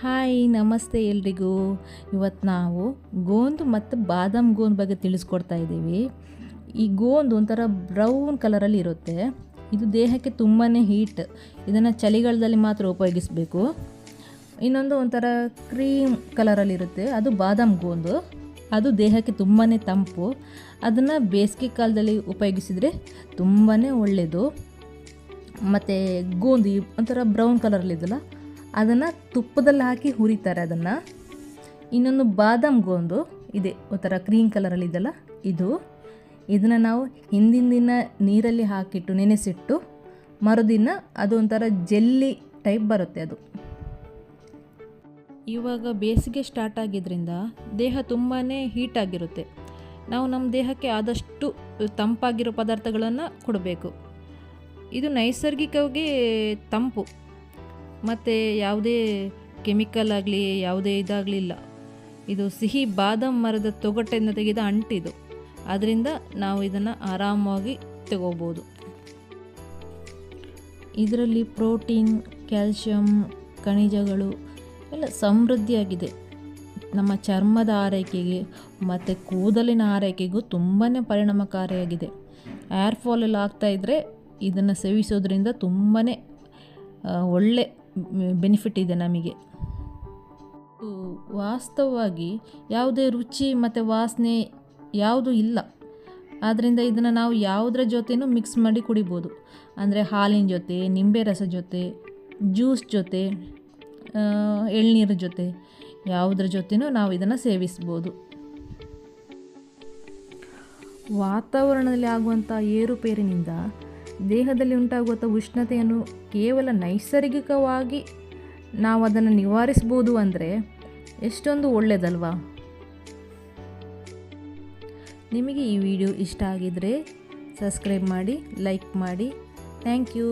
Hi, ನಮಸ್ತೆ ಎಲ್ರಿಗೂ. ಇವತ್ತು ನಾವು ಗೋಂದು ಮತ್ತು ಬಾದಾಮ್ ಗೋಂದ್ ಬಗ್ಗೆ ತಿಳಿಸ್ಕೊಡ್ತಾ ಇದ್ದೀವಿ. ಈ ಗೋಂದು ಒಂಥರ ಬ್ರೌನ್ ಕಲರಲ್ಲಿ ಇರುತ್ತೆ. ಇದು ದೇಹಕ್ಕೆ ತುಂಬಾ ಹೀಟ್. ಇದನ್ನು ಚಳಿಗಾಲದಲ್ಲಿ ಮಾತ್ರ ಉಪಯೋಗಿಸಬೇಕು. ಇನ್ನೊಂದು ಒಂಥರ ಕ್ರೀಮ್ ಕಲರಲ್ಲಿರುತ್ತೆ ಅದು ಬಾದಾಮ್ ಗೋಂದು. ಅದು ದೇಹಕ್ಕೆ ತುಂಬಾ ತಂಪು. ಅದನ್ನು ಬೇಸಿಗೆ ಕಾಲದಲ್ಲಿ ಉಪಯೋಗಿಸಿದರೆ ತುಂಬಾ ಒಳ್ಳೆಯದು ಮತ್ತು ಗೋಂದಿ ಒಂಥರ ಬ್ರೌನ್ ಕಲರಲ್ಲಿದೆಯಲ್ಲ ಅದನ್ನು ತುಪ್ಪದಲ್ಲಿ ಹಾಕಿ ಹುರಿತಾರೆ ಅದನ್ನು. ಇನ್ನೊಂದು ಬಾದಾಮ್ ಗೋಂದು ಇದೆ, ಒಂಥರ ಕ್ರೀಮ್ ಕಲರಲ್ಲಿ ಇದೆಲ್ಲ. ಇದು, ಇದನ್ನು ನಾವು ಹಿಂದಿನ ದಿನ ನೀರಲ್ಲಿ ಹಾಕಿಟ್ಟು, ನೆನೆಸಿಟ್ಟು, ಮರುದಿನ ಅದು ಒಂಥರ ಜೆಲ್ಲಿ ಟೈಪ್ ಬರುತ್ತೆ ಅದು. ಇವಾಗ ಬೇಸಿಗೆ ಸ್ಟಾರ್ಟ್ ಆಗಿದ್ದರಿಂದ ದೇಹ ತುಂಬಾ ಹೀಟ್ ಆಗಿರುತ್ತೆ. ನಾವು ನಮ್ಮ ದೇಹಕ್ಕೆ ಆದಷ್ಟು ತಂಪಾಗಿರೋ ಪದಾರ್ಥಗಳನ್ನು ಕೊಡಬೇಕು. ಇದು ನೈಸರ್ಗಿಕವಾಗಿ ತಂಪು. ಮತ್ತು ಯಾವುದೇ ಕೆಮಿಕಲ್ ಆಗಲಿ, ಯಾವುದೇ ಇದಾಗಲಿಲ್ಲ. ಇದು ಸಿಹಿ ಬಾದಾಮ್ ಮರದ ತೊಗಟೆಯಿಂದ ತೆಗೆದ ಅಂಟಿದು. ಅದರಿಂದ ನಾವು ಇದನ್ನು ಆರಾಮವಾಗಿ ತಗೋಬೋದು. ಇದರಲ್ಲಿ ಪ್ರೋಟೀನ್, ಕ್ಯಾಲ್ಶಿಯಂ, ಖನಿಜಗಳು ಎಲ್ಲ ಸಮೃದ್ಧಿಯಾಗಿದೆ. ನಮ್ಮ ಚರ್ಮದ ಆರೈಕೆಗೆ ಮತ್ತು ಕೂದಲಿನ ಆರೈಕೆಗೂ ತುಂಬಾ ಪರಿಣಾಮಕಾರಿಯಾಗಿದೆ. ಏರ್ ಫಾಲ್ ಎಲ್ಲ ಆಗ್ತಾಯಿದ್ರೆ ಇದನ್ನು ಸೇವಿಸೋದ್ರಿಂದ ತುಂಬಾ ಒಳ್ಳೆ ಬೆನಿಫಿಟ್ ಇದೆ ನಮಗೆ. ವಾಸ್ತವವಾಗಿ ಯಾವುದೇ ರುಚಿ ಮತ್ತು ವಾಸನೆ ಯಾವುದು ಇಲ್ಲ. ಆದ್ದರಿಂದ ಇದನ್ನು ನಾವು ಯಾವುದರ ಜೊತೆನೂ ಮಿಕ್ಸ್ ಮಾಡಿ ಕುಡಿಬೋದು. ಅಂದರೆ ಹಾಲಿನ ಜೊತೆ, ನಿಂಬೆ ರಸ ಜೊತೆ ಜ್ಯೂಸ್ ಜೊತೆ ಎಳ್ನೀರ ಜೊತೆ ಯಾವುದ್ರ ಜೊತೆನೂ ನಾವು ಇದನ್ನು ಸೇವಿಸ್ಬೋದು. ವಾತಾವರಣದಲ್ಲಿ ಆಗುವಂಥ ಏರುಪೇರಿನಿಂದ ದೇಹದಲ್ಲಿ ಉಂಟಾಗುವಂಥ ಉಷ್ಣತೆಯನ್ನು ಕೇವಲ ನೈಸರ್ಗಿಕವಾಗಿ ನಾವು ಅದನ್ನು ನಿವಾರಿಸ್ಬೋದು ಅಂದರೆ ಎಷ್ಟೊಂದು ಒಳ್ಳೆಯದಲ್ವಾ ನಿಮಗೆ ಈ ವಿಡಿಯೋ ಇಷ್ಟ ಆಗಿದರೆ ಸಬ್ಸ್ಕ್ರೈಬ್ ಮಾಡಿ, ಲೈಕ್ ಮಾಡಿ. Thank you.